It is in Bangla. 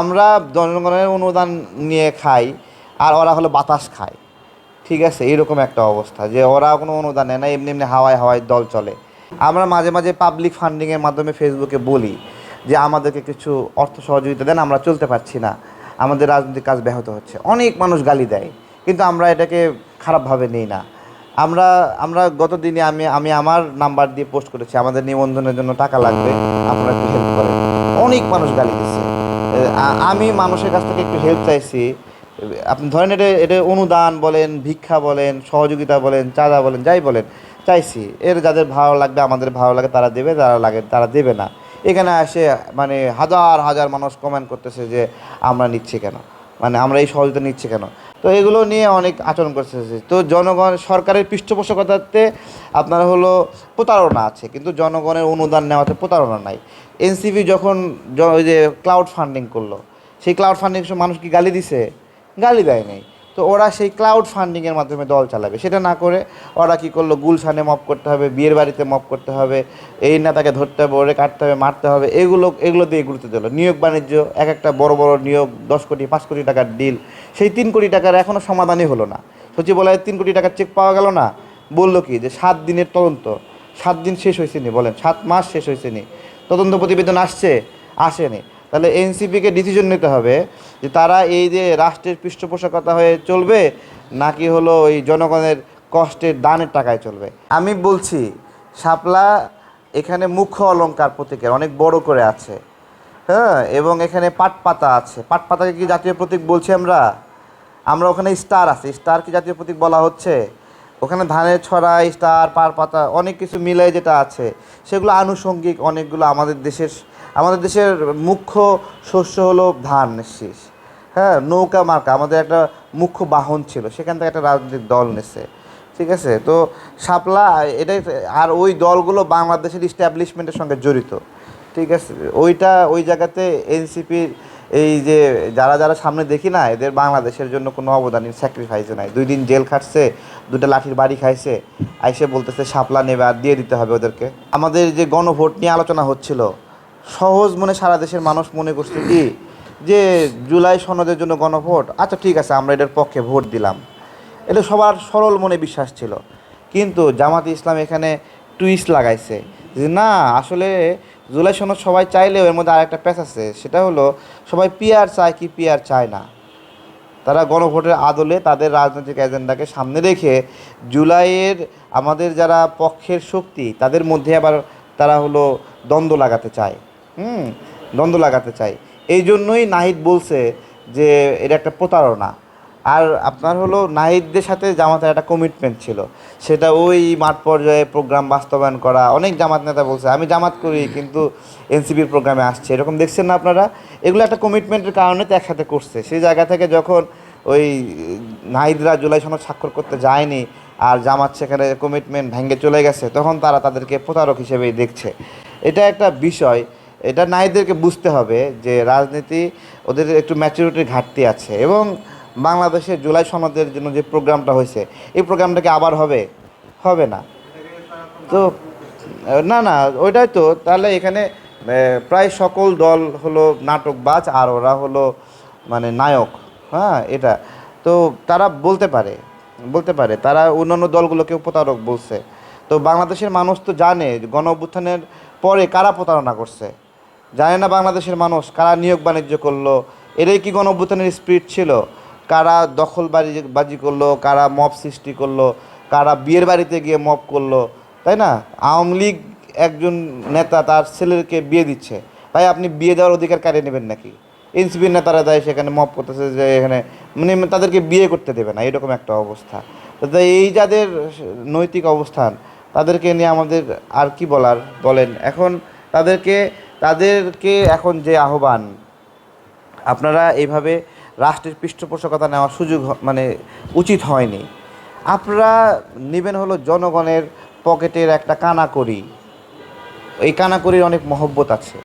আমরা জনগণের অনুদান নিয়ে খাই আর ওরা হলো বাতাস খায়। ঠিক আছে? এইরকম একটা অবস্থা যে ওরা কোনো অনুদান নেয় না, এমনি এমনি হাওয়ায় হাওয়ায় দল চলে। আমরা মাঝে মাঝে পাবলিক ফান্ডিংয়ের মাধ্যমে ফেসবুকে বলি যে, আমাদেরকে কিছু অর্থ সহযোগিতা দেন, আমরা চলতে পারছি না। আমাদের রাজনৈতিক কাজ ব্যাহত হচ্ছে। অনেক মানুষ গালি দেয়, কিন্তু আমরা এটাকে খারাপভাবে নিই না। আমরা আমরা গত দিনে আমি আমি আমার নাম্বার দিয়ে পোস্ট করেছি, আমাদের নিবন্ধনের জন্য টাকা লাগবে, আপনারা একটু হেল্প করেন। অনেক মানুষ গালি দিচ্ছে। আমি মানুষের কাছ থেকে একটু হেল্প চাইছি। আপনি ধরেন এটা এটা অনুদান বলেন, ভিক্ষা বলেন, সহযোগিতা বলেন, চাঁদা বলেন, যাই বলেন, চাইছি। এর যাদের ভালো লাগবে, আমাদের ভালো লাগে, তারা দেবে, যারা লাগে, তারা দেবে না। এখানে আসে মানে হাজার হাজার মানুষ কমেন্ট করতেছে যে, আমরা নিচ্ছি কেন? মানে আমরা এই সহযোগিতা নিচ্ছি কেন? তো এগুলো নিয়ে অনেক আচরণ করতেছে তো জনগণ সরকারের পৃষ্ঠপোষকতাতে আপনার হলো প্রতারণা আছে, কিন্তু জনগণের অনুদান নেওয়াতে প্রতারণা নাই। এনসিপি যখন ওই যে ক্লাউড ফান্ডিং করল, সেই ক্লাউড ফান্ডিং মানুষ কি গালি দিছে? গালি দেয় নাই। তো ওরা সেই ক্লাউড ফান্ডিংয়ের মাধ্যমে দল চালাবে। সেটা না করে ওরা কি করল? গুলশানে মপ করতে হবে, বিয়ের বাড়িতে মপ করতে হবে, এই নেতাকে ধরতে হবে, ওরে কাটতে হবে, মারতে হবে, এগুলো এগুলো দিয়ে গুরুত্ব দিল। নিয়োগ বাণিজ্য, এক একটা বড় বড় নিয়োগ, দশ কোটি, পাঁচ কোটি টাকার ডিল সেই তিন কোটি টাকার এখনও সমাধানই হলো না। সচিবালয়ে তিন কোটি টাকার চেক পাওয়া গেল না। বলল কি যে সাত দিনের তদন্ত, সাত দিন শেষ হয়েছে নি, বলেন, সাত মাস শেষ হয়েছে নি। তদন্ত প্রতিবেদন আসছে, আসেনি। তাহলে এনসিপিকে ডিসিশন নিতে হবে যে তারা এই যে রাষ্ট্রের পৃষ্ঠপোষকতা হয়ে চলবে নাকি হলো ওই জনগণের কষ্টের দানের টাকায় চলবে? আমি বলছি, শাপলা এখানে মুখ্য অলঙ্কার প্রতীকের, অনেক বড় করে আছে। হ্যাঁ এবং এখানে পাট পাতা আছে। পাট পাতাকে কি জাতীয় প্রতীক বলছি আমরা? আমরা ওখানে স্টার আছে। স্টার কি জাতীয় প্রতীক বলা হচ্ছে? ওখানে ধানের ছড়া স্টার পার পাতা অনেক কিছু মিলে যেটা আছে, সেগুলো আনুষঙ্গিক অনেকগুলো আমাদের দেশের আমাদের দেশের মুখ্য শস্য হলো ধান শীষ হ্যাঁ নৌকা মার্কা, আমাদের একটা মুখ্য বাহন ছিল, সেখান থেকে একটা রাজনৈতিক দল নেছে। ঠিক আছে? তো শাপলা, এটাই আর ওই দলগুলো বাংলাদেশের ইস্টাবলিশমেন্টের সঙ্গে জড়িত। ঠিক আছে? ওইটা, ওই জায়গাতে এনসিপির এই যে যারা যারা সামনে দেখি না, এদের বাংলাদেশের জন্য কোনো অবদান স্যাক্রিফাইসে নাই। দুই দিন জেল খাটছে দুটা লাঠির বাড়ি খাইছে, আইসে বলতেছে শাপলা নেবে আর দিয়ে দিতে হবে ওদেরকে। আমাদের যে গণভোট নিয়ে আলোচনা হচ্ছিল, সহজ মনে সারা দেশের মানুষ মনে করছে কি, যে জুলাই সনদের জন্য গণভোট আচ্ছা ঠিক আছে, আমরা এটার পক্ষে ভোট দিলাম। এটা সবার সরল মনে বিশ্বাস ছিল। কিন্তু জামাতে ইসলাম এখানে টুইস্ট লাগাইছে যে, না, আসলে জুলাই সনদ সবাই চাইলেও এর মধ্যে আরেকটা প্যাচ আছে, সেটা হলো সবাই পিয়ার চায় কি পিয়ার চায় না। তারা গণভোটের আদলে তাদের রাজনৈতিক এজেন্ডাকে সামনে রেখে জুলাইয়ের আমাদের যারা পক্ষের শক্তি, তাদের মধ্যে আবার তারা হলো দ্বন্দ্ব লাগাতে চায়। হুম, দ্বন্দ্ব লাগাতে চায়। এই জন্যই নাহিদ বলছে যে এটা একটা প্রতারণা। আর আপনার হলো নাহিদদের সাথে জামাতের একটা কমিটমেন্ট ছিল। সেটা ওই মাঠ পর্যায়ে প্রোগ্রাম বাস্তবায়ন করা, অনেক জামাত নেতা বলছে, আমি জামাত করি, কিন্তু এনসিপির প্রোগ্রামে আসছে। এরকম দেখছেন না আপনারা? এগুলো একটা কমিটমেন্টের কারণে তো একসাথে করছে। সেই জায়গা থেকে যখন ওই নাহিদরা জুলাই সনদ স্বাক্ষর করতে যায়নি আর জামাত সেখানে কমিটমেন্ট ভেঙে চলে গেছে, তখন তারা তাদেরকে প্রতারক হিসেবেই দেখছে। এটা একটা বিষয়। এটা নারীদেরকে বুঝতে হবে যে রাজনীতি, ওদের একটু ম্যাচুরিটির ঘাটতি আছে এবং বাংলাদেশের জুলাই সনদের জন্য যে প্রোগ্রামটা হয়েছে, এই প্রোগ্রামটাকে আবার হবে? হবে না। তো, না না, ওইটাই তো। তাহলে এখানে প্রায় সকল দল হলো নাটকবাজ আর ওরা হলো মানে নায়ক। হ্যাঁ এটা। তো তারা বলতে পারে বলতে পারে। তারা অন্যান্য দলগুলোকেও প্রতারক বলছে। তো বাংলাদেশের মানুষ তো জানে গণ অভ্যুত্থানের পরে কারা প্রতারণা করছে। জানে না বাংলাদেশের মানুষ কারা নিয়োগ বাণিজ্য করল। এটাই কি গণ অভ্যুত্থানের স্পিরিট ছিল? কারা দখলবাজি বাজি করল, কারা মব সৃষ্টি করল, কারা বিয়ের বাড়িতে গিয়ে মব করল, তাই না? আওয়ামী লীগ একজন নেতা তার ছেলেকে বিয়ে দিচ্ছে। ভাই, আপনি বিয়ে দেওয়ার অধিকার কারিয়ে নেবেন নাকি? এনসিপির নেতারা দেয় সেখানে মব করতেছে যে এখানে মানে তাদেরকে বিয়ে করতে দেবে না, এরকম একটা অবস্থা। তো এই যাদের নৈতিক অবস্থান, তাদেরকে নিয়ে আমাদের আর কি বলার বলেন? এখন তাদেরকে তাদেরকে এখন যে আহ্বান, আপনারা এইভাবে রাষ্ট্রের পৃষ্ঠপোষকতা নেওয়ার সুযোগ মানে উচিত হয়নি। আপনারা নেবেন হলো জনগণের পকেটের একটা কানাকড়ি। এই কানাকড়ির অনেক মহব্বত আছে।